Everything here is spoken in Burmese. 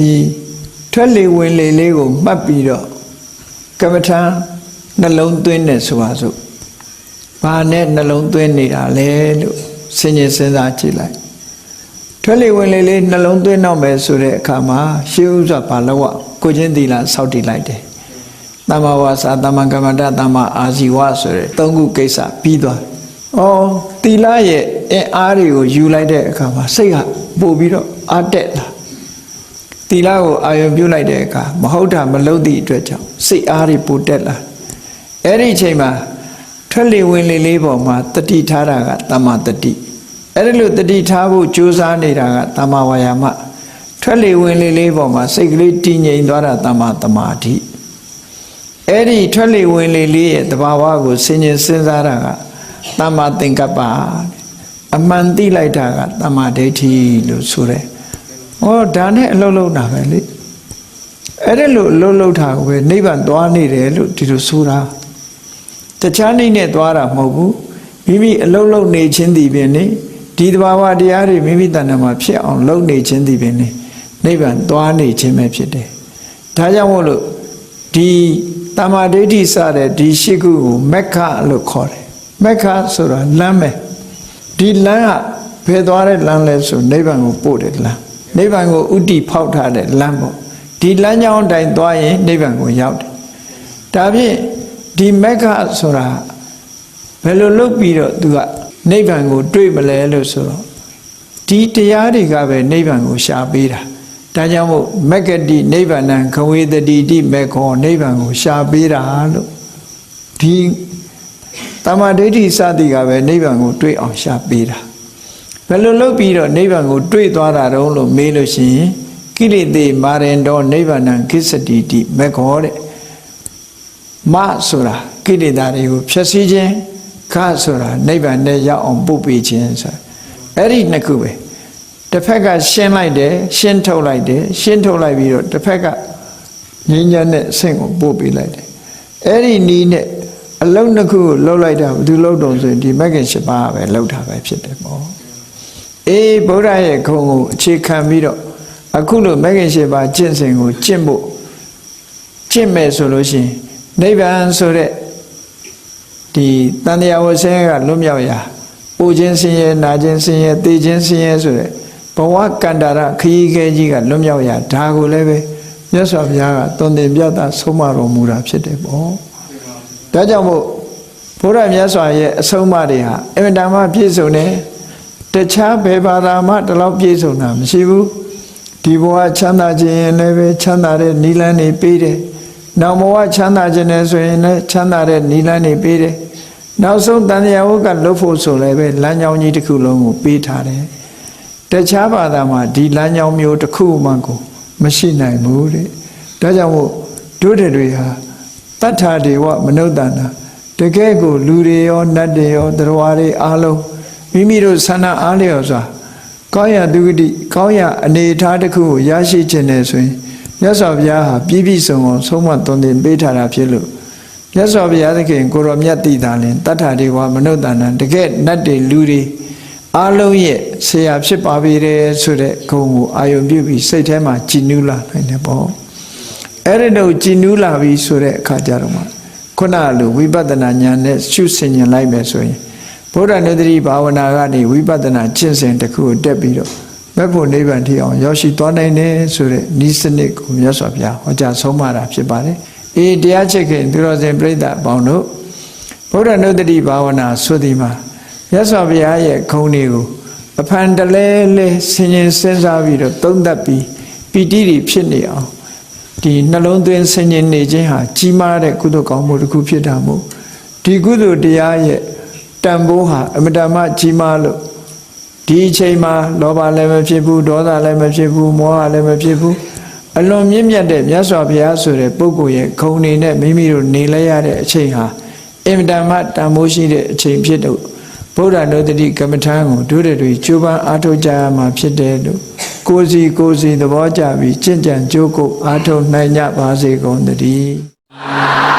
ဒီထွက်လေဝင်လေလေးကိုမှတ်ပြီးတော့ကမ္မထာနှလုံးသွင်းတယ်ဆိုပါစို့ဘာနဲ့နှလုံးသွင်းနေတာလဲလို့စဉ်းကျင်စဉ်းစားကြည့်လိုက်ထွက်လေဝင်လေလေးနှလုံးသွင်းတော့မယ်ဆိုတဲ့အခါမှာရှေးဥစွာဘာလို့อ่ะကိုချင်းသီလစောင့်တည်လိုက်တယ်တမ္မာဝါစာတမ္မာကမ္မန္တတမ္မာအာဇီဝဆိုတဲ့သုံးခုကိစ္စပြီးသွားဩသီလရဲ့အင်အားတွေကိုယူလိုက်တဲ့အခါမှာစိတ်ကပို့ပြီးတော့အားတက်လာ တီလာကိုအာယုံပြုတ်လိုက်တဲ့အခါမဟုတ်တာမလုပ်သည့်အတွက်ကြောင့်စိတ်အားတွေပိုတက်လာအဲ့ဒီအချိန်မှာထွက်လေဝင်လေလေးပေါ်မှာတတိထားတာကတမ္မာတတိအဲ့ဒီလိုတတိထားဖို့ကြိုးစားနေတာကတမ္မာဝါယာမထွက်လေဝင်လေလေးပေါ်မှာစိတ်ကလေးတည်ငြိမ်သွားတာတမ္မာတမာတိအဲ့ဒီထွက်လေဝင်လေလေးရဲ့တဘာဝကိုစဉ်းကျင်စဉ်းစားတာကတမ္မာသင်္ကပ္ပအမှန်သိလိုက်တာကတမ္မာဒိဋ္ဌိလို့ဆိုတယ်။ ဩဒါနဲ့အလုံးလုံးတာပဲလေ။အဲ့ဒါလို့အလုံးလုံးတာကိုပဲနိဗ္ဗာန်သွားနေတယ်လို့ဒီလိုဆိုတာ။တခြားနေနဲ့သွားတာမဟုတ်ဘူး။မိမိအလုံးလုံးနေခြင်းဒီပင်နေဒီတဘာဝတရားတွေမိမိတဏ္ဍာမှာဖြစ်အောင်လုပ်နေခြင်းဒီပင်နေနိဗ္ဗာန်သွားနေခြင်းပဲဖြစ်တယ်။ဒါကြောင့်မို့လို့ဒီတမာဒိဋ္ဌိစတဲ့ဒီရှိခုကိုမက္ခလို့ခေါ်တယ်။မက္ခဆိုတာလမ်းပဲ။ဒီလမ်းကဘယ်သွားတဲ့လမ်းလဲဆိုနိဗ္ဗာန်ကိုပို့တဲ့လမ်း။ နိဗ္ဗာန်ကိုဥတီဖောက်ထားတဲ့လမ်းပေါ့။ဒီလမ်းကြောင်းအတိုင်းသွားရင်နိဗ္ဗာန်ကိုရောက်တယ်။ဒါဖြင့်ဒီမက္ခဆိုတာဘယ်လိုလုပ်ပြီးတော့သူကနိဗ္ဗာန်ကိုတွေ့မလဲလို့ဆိုတော့ဒီတရားတွေကပဲနိဗ္ဗာန်ကိုရှာပေးတာ။ဒါကြောင့်မို့မက္ကတိနိဗ္ဗာန်ခဝေတတိတိမေခောနိဗ္ဗာန်ကိုရှာပေးတာလို့ဒီတမ္မာဒိဋ္ဌိစသည်ကပဲနိဗ္ဗာန်ကိုတွေ့အောင်ရှာပေးတာ ဘယ်လိုလုပ်ပြီးတော့နိဗ္ဗာန်ကိုတွေ့သွားတာတုံးလို့မေးလို့ရှိရင်ကိလေသေမာရင်တော့နိဗ္ဗာန်ကိစ္စတိတိမေခောတဲ့မဆိုတာကိလေသာတွေကိုဖြည့်ဆည်းခြင်းခဆိုတာနိဗ္ဗာန်နဲ့ရောက်အောင်ပို့ပေးခြင်းဆိုတာအဲ့ဒီနှစ်ခုပဲတစ်ဖက်ကရှင်းလိုက်တယ်ရှင်းထုတ်လိုက်တယ်ရှင်းထုတ်လိုက်ပြီးတော့တစ်ဖက်ကငြိမ်းချမ်းတဲ့အဆင့်ကိုပို့ပေးလိုက်တယ်အဲ့ဒီနီးနဲ့အလုံးတစ်ခုကိုလှုပ်လိုက်တာဘယ်သူလှုပ်တော့ဆိုရင်ဒီမဂ္ဂင်၈ပါးပဲလှုပ်တာပဲဖြစ်တယ်ပေါ့ အေးဗုဒ္ဓရဲ့ခုံကိုအခြေခံပြီးတော့အခုလိုမဂ္ဂင်၈ပါးကျင့်စဉ်ကိုကျင့်ဖို့ကျင့်မယ်ဆိုလို့ရှိရင်နိဗ္ဗာန်ဆိုတဲ့ဒီတန်တရားဝဆင်းကလွတ်မြောက်ရာပူခြင်းဆင်းရဲနာခြင်းဆင်းရဲသိခြင်းဆင်းရဲဆိုတဲ့ဘဝကန္တာရခရီးခဲကြီးကလွတ်မြောက်ရာဒါကိုလည်းပဲမြတ်စွာဘုရားကသွန်သင်ပြတာဆုံးမတော်မူတာဖြစ်တယ်ပေါ့ဒါကြောင့်မို့ဘုရားမြတ်စွာရဲ့အဆုံးအမတွေဟာအင်မတန်မှပြည့်စုံတယ် တခြားဘယ်ဘာသာမှဒီလောက်ပြည့်စုံတာမရှိဘူးဒီဘဝချမ်းသာခြင်းရင်လည်းပဲချမ်းသာတဲ့နိလန်းနေပေးတယ်နောက်ဘဝချမ်းသာခြင်းနဲ့ဆိုရင်လည်းချမ်းသာတဲ့နိလန်းနေပေးတယ်နောက်ဆုံးတန်တရားဝကလွတ်ဖို့ဆိုလည်းပဲလမ်းကြောင်းကြီးတစ်ခုလုံးကိုပေးထားတယ်တခြားဘာသာမှာဒီလမ်းကြောင်းမျိုးတစ်ခုမှကိုမရှိနိုင်ဘူးတဲ့ဒါကြောင့်မို့တို့တွေဟာတတ္ထာဒေဝမနုဿန္တာတကယ်ကိုလူတွေရောနတ်တွေရောသရဝါတွေအားလုံး မိမိတို့ဆန္ဒအားလျော်စွာကောင်းရသူဂတိကောင်းရအနေအထားတစ်ခုကိုရရှိခြင်းနဲ့ဆိုရင်မြတ်စွာဘုရားဟာပြည့်ပြည့်စုံစုံဆုံးမသွန်သင်ပေးထားတာဖြစ်လို့မြတ်စွာဘုရားသခင်ကိုရောမြတ်တိတာလင်တတ္ထာဒေဝမနုဿန္တတကယ်နတ်တွေလူတွေအားလုံးရဲ့ဆရာဖြစ်ပါပေတယ်ဆိုတဲ့ဂုဏ်ကိုအာယုံပြုပြီးစိတ်ထဲမှာကြည်နူးလာနိုင်တယ်ပေါ့အဲ့ဒီတော့ကြည်နူးလာပြီဆိုတဲ့အခါကျတော့မှခုနလိုဝိပဿနာဉာဏ်နဲ့ရှုဆင်ញင်လိုက်မယ်ဆိုရင် ဗုဒ္ဓနုတ္တိဘာဝနာကနေဝိပဿနာကျင့်စဉ်တစ်ခုကိုတက်ပြီးတော့မက်ဖို့နိဗ္ဗာန်ထိအောင်ရောက်ရှိသွားနိုင်တယ်ဆိုတဲ့ဤစနစ်ကိုမြတ်စွာဘုရားဟောကြားဆုံးမတာဖြစ်ပါတယ်။အေးတရားချစ်ခင်သူတော်စင်ပြိဿအပေါင်းတို့ဗုဒ္ဓနုတ္တိဘာဝနာဆိုဒီမှာမြတ်စွာဘုရားရဲ့ခုံတွေကိုအဖန်တလဲလဲဆင်ញင်စဉ်းစားပြီးတော့သုံးသပ်ပြီးပီတိတွေဖြစ်နေအောင်ဒီနှလုံးသွင်းဆင်ញင်နေခြင်းဟာကြီးမားတဲ့ကုသိုလ်ကောင်းမှုတစ်ခုဖြစ်တာမို့ဒီကုသိုလ်တရားရဲ့ တန်ဖိုးဟာအမတမကြီးမားလို့ဒီအချိန်မှာလောဘလည်းမဖြစ်ဘူးဒေါသလည်းမဖြစ်ဘူးမောဟလည်းမဖြစ်ဘူးအလွန်မြင့်မြတ်တဲ့မြတ်စွာဘုရားဆိုတဲ့ပုဂ္ဂိုလ်ရဲ့ခုံနေနဲ့မိမိတို့နေလဲရတဲ့အချိန်ဟာအင်မတန်မှတန်ဖိုးရှိတဲ့အချိန်ဖြစ်လို့ဗုဒ္ဓနုတ္တိကမ္မထာကိုတို့တွေကျိုးပန်းအားထုတ်ကြရမှာဖြစ်တယ်လို့ကိုယ်စီကိုယ်စီသဘောကျပြီးကြင့်ကြံကြိုးကုပ်အားထုတ်နိုင်ကြပါစေကုန်သတည်း